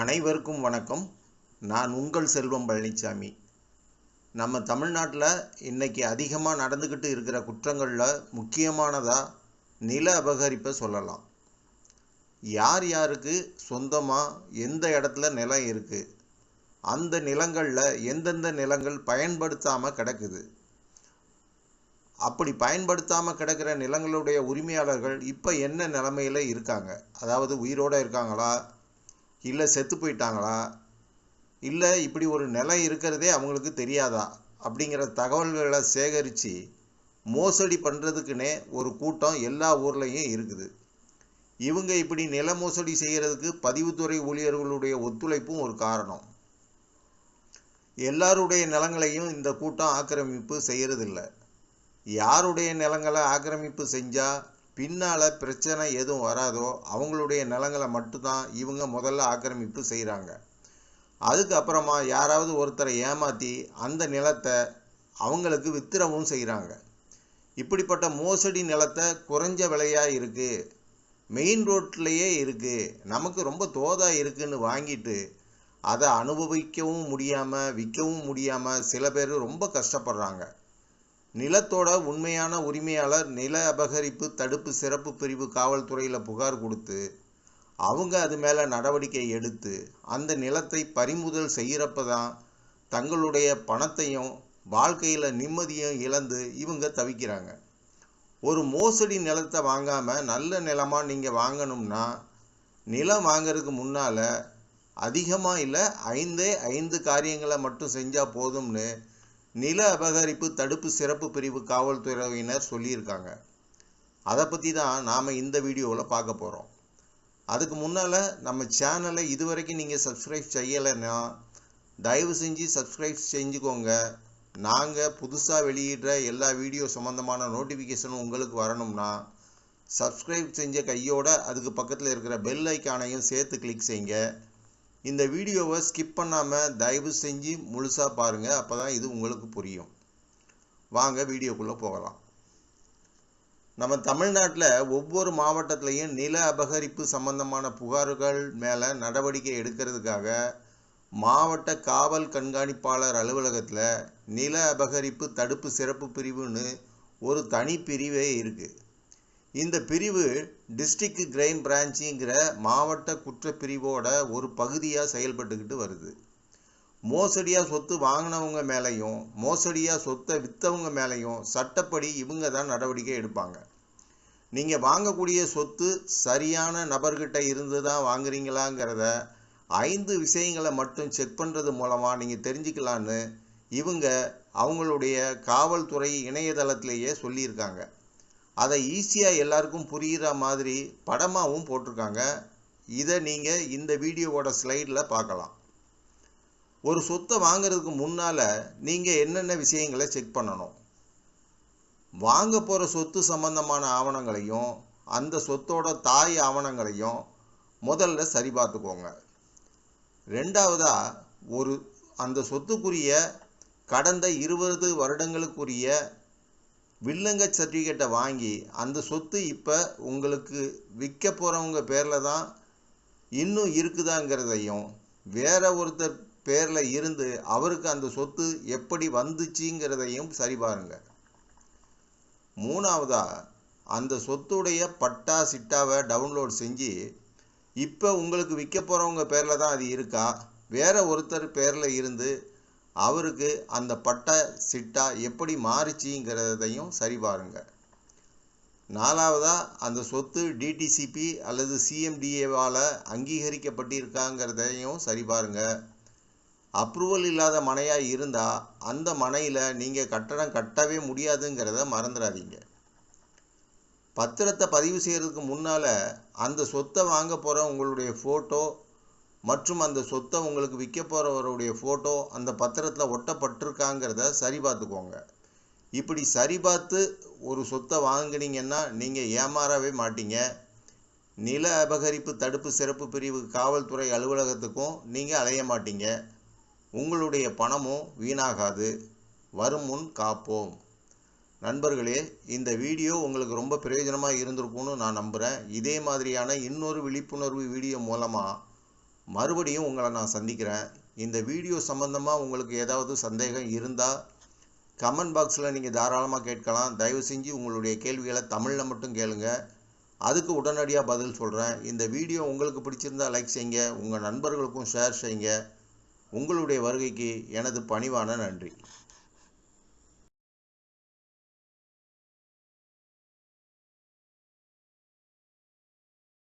அனைவருக்கும் வணக்கம். நான் உங்கள் செல்வம் பழனிசாமி நம்ம தமிழ்நாட்டில் இன்றைக்கி அதிகமாக நடந்துக்கிட்டு இருக்கிற குற்றங்களில் முக்கியமானதாக நில அபகரிப்பை சொல்லலாம். யார் யாருக்கு சொந்தமாக எந்த இடத்துல நிலம் இருக்குது அந்த நிலங்களில் எந்தெந்த நிலங்கள் பயன்படுத்தாமல் கிடக்குது? அப்படி பயன்படுத்தாமல் கிடக்கிற நிலங்களுடைய உரிமையாளர்கள் இப்போ என்ன நிலமையில் இருக்காங்க? அதாவது உயிரோடு இருக்காங்களா? இல்லை செத்து போயிட்டாங்களா? இல்லை இப்படி ஒரு நிலம் இருக்கிறதே அவங்களுக்கு தெரியாதா? அப்படிங்கிற தகவல்களை சேகரித்து மோசடி பண்ணுறதுக்குன்னே ஒரு கூட்டம் எல்லா ஊர்லேயும் இருக்குது. இவங்க இப்படி நில மோசடி செய்கிறதுக்கு பதிவுத்துறை ஊழியர்களுடைய ஒத்துழைப்பும் ஒரு காரணம். எல்லாருடைய நிலங்களையும் இந்த கூட்டம் ஆக்கிரமிப்பு செய்கிறதில்ல யாருடைய நிலங்களை ஆக்கிரமிப்பு செஞ்சால் பின்னால் பிரச்சனை எதுவும் வராதோ அவங்களுடைய நிலங்களை மட்டும்தான் இவங்க முதல்ல ஆக்கிரமிப்பு செய்கிறாங்க அதுக்கப்புறமா யாராவது ஒருத்தரை ஏமாற்றி அந்த நிலத்தை அவங்களுக்கு வித்திரவும் செய்கிறாங்க இப்படிப்பட்ட மோசடி நிலத்தை குறைஞ்ச விலையாக இருக்குது மெயின் ரோட்லேயே இருக்குது நமக்கு ரொம்ப தோதாக இருக்குன்னு வாங்கிட்டு அதை அனுபவிக்கவும் முடியாமல் விற்கவும் முடியாமல் சில பேர் ரொம்ப கஷ்டப்படுறாங்க. நிலத்தோட உண்மையான உரிமையாளர் நில அபகரிப்பு தடுப்பு சிறப்பு பிரிவு காவல்துறையில் புகார் கொடுத்து அவங்க அது மேலே நடவடிக்கை எடுத்து அந்த நிலத்தை பறிமுதல் செய்கிறப்ப தான் தங்களுடைய பணத்தையும் வாழ்க்கையில் நிம்மதியும் இழந்து இவங்க தவிக்கிறாங்க. ஒரு மோசடி நிலத்தை வாங்காமல் நல்ல நிலமாக நீங்கள் வாங்கணும்னா நிலம் வாங்கிறதுக்கு முன்னால் அதிகமாக இல்லை ஐந்தே ஐந்து காரியங்களை மட்டும் செஞ்சால் போதும்னு நில அபகரிப்பு தடுப்பு சிறப்பு பிரிவு காவல்துறையினர் சொல்லியிருக்காங்க. அதை பற்றி தான் நாம் இந்த வீடியோவில் பார்க்க போகிறோம் அதுக்கு முன்னால் நம்ம சேனலை இதுவரைக்கும் நீங்கள் சப்ஸ்கிரைப் செய்யலைன்னா தயவு செஞ்சு சப்ஸ்கிரைப் செஞ்சுக்கோங்க. நாங்கள் புதுசாக வெளியிடுற எல்லா வீடியோ சம்மந்தமான நோட்டிஃபிகேஷனும் உங்களுக்கு வரணும்னா சப்ஸ்கிரைப் செஞ்ச கையோட அதுக்கு பக்கத்தில் இருக்கிற பெல் ஐக்கானையும் சேர்த்து கிளிக் செய்யுங்க. இந்த வீடியோவை ஸ்கிப் பண்ணாமல் தயவு செஞ்சு முழுசாக பாருங்கள் அப்போ தான் இது உங்களுக்கு புரியும். வாங்க வீடியோக்குள்ளே போகலாம். நம்ம தமிழ்நாட்டில் ஒவ்வொரு மாவட்டத்துலேயும் நில அபகரிப்பு சம்பந்தமான புகார்கள் மேலே நடவடிக்கை எடுக்கிறதுக்காக மாவட்ட காவல் கண்காணிப்பாளர் அலுவலகத்தில் நில அபகரிப்பு தடுப்பு சிறப்பு பிரிவுன்னு ஒரு தனி பிரிவே இருக்குது இந்த பிரிவு டிஸ்ட்ரிக்ட் கிரைம் பிரான்ச்சுங்கிற மாவட்ட குற்றப்பிரிவோட ஒரு பகுதியாக செயல்பட்டுக்கிட்டு வருது. மோசடியாக சொத்து வாங்கினவங்க மேலேயும் மோசடியாக சொத்தை விற்றவங்க மேலேயும் சட்டப்படி இவங்க தான் நடவடிக்கை எடுப்பாங்க. நீங்கள் வாங்கக்கூடிய சொத்து சரியான நபர்கிட்ட இருந்து தான் வாங்குறீங்களாங்கிறத ஐந்து விஷயங்களை மட்டும் செக் பண்ணுறது மூலமாக நீங்கள் தெரிஞ்சுக்கலான்னு இவங்க அவங்களுடைய காவல்துறை இணையதளத்திலேயே சொல்லியிருக்காங்க. அதை ஈஸியாக எல்லாருக்கும் புரிகிற மாதிரி படமாகவும் போட்டிருக்காங்க. இதை நீங்கள் இந்த வீடியோவோட ஸ்லைடில் பார்க்கலாம். ஒரு சொத்தை வாங்கிறதுக்கு முன்னால் நீங்கள் என்னென்ன விஷயங்களை செக் பண்ணணும்? வாங்க போகிற சொத்து சம்பந்தமான ஆவணங்களையும் அந்த சொத்தோட தாய் ஆவணங்களையும் முதல்ல சரி பார்த்துக்கோங்க. ரெண்டாவதாக ஒரு அந்த சொத்துக்குரிய கடந்த இருபது வருடங்களுக்குரிய வில்லங்க சர்டிஃபிகேட்டை வாங்கி அந்த சொத்து இப்போ உங்களுக்கு விற்க போகிறவங்க பேரில் தான் இன்னும் இருக்குதாங்கிறதையும் வேற ஒருத்தர் பேரில் இருந்து அவருக்கு அந்த சொத்து எப்படி வந்துச்சுங்கிறதையும் சரி பாருங்க மூணாவதாக அந்த சொத்துடைய பட்டா சிட்டாவை டவுன்லோட் செஞ்சு இப்போ உங்களுக்கு விற்க போகிறவங்க பேரில் தான் அது இருக்கா? வேற ஒருத்தர் பேரில் இருந்து அவருக்கு அந்த பட்ட சிட்டா எப்படி மாறுச்சிங்கிறதையும் சரி பாருங்க நாலாவதாக அந்த சொத்து டிடிசிபி அல்லது சிஎம்டிஏவால் அங்கீகரிக்கப்பட்டிருக்காங்கிறதையும் சரி பாருங்கள் அப்ரூவல் இல்லாத மனையாக இருந்தால் அந்த மனையில் நீங்கள் கட்டடம் கட்டவே முடியாதுங்கிறத மறந்துடாதீங்க பத்திரத்தை பதிவு செய்கிறதுக்கு முன்னால் அந்த சொத்தை வாங்க போகிற உங்களுடைய ஃபோட்டோ மற்றும் அந்த சொத்தை உங்களுக்கு விற்க போகிறவருடைய ஃபோட்டோ அந்த பத்திரத்தில் ஒட்டப்பட்டிருக்காங்கிறத சரி பார்த்துக்கோங்க. இப்படி சரி பார்த்து ஒரு சொத்தை வாங்கினீங்கன்னா நீங்கள் ஏமாறவே மாட்டீங்க. நில அபகரிப்பு தடுப்பு சிறப்பு பிரிவு காவல்துறை அலுவலகத்துக்கும் நீங்கள் அலைய மாட்டீங்க. உங்களுடைய பணமும் வீணாகாது. வரும் முன் காப்போம். நண்பர்களே இந்த வீடியோ உங்களுக்கு ரொம்ப பிரயோஜனமாக இருந்திருக்கும்னு நான் நம்புகிறேன் இதே மாதிரியான இன்னொரு விழிப்புணர்வு வீடியோ மூலமாக மறுபடியும் உங்களை நான் சந்திக்கிறேன். இந்த வீடியோ சம்மந்தமாக உங்களுக்கு ஏதாவது சந்தேகம் இருந்தால் கமெண்ட் பாக்ஸில் நீங்கள் தாராளமாக கேட்கலாம். தயவு செஞ்சு உங்களுடைய கேள்விகளை தமிழில் மட்டும் கேளுங்க. அதுக்கு உடனடியாக பதில் சொல்கிறேன் இந்த வீடியோ உங்களுக்கு பிடிச்சிருந்தா லைக் செய்யுங்க. உங்கள் நண்பர்களுக்கும் ஷேர் செய்யுங்க. உங்களுடைய வருகைக்கு எனது பணிவான நன்றி.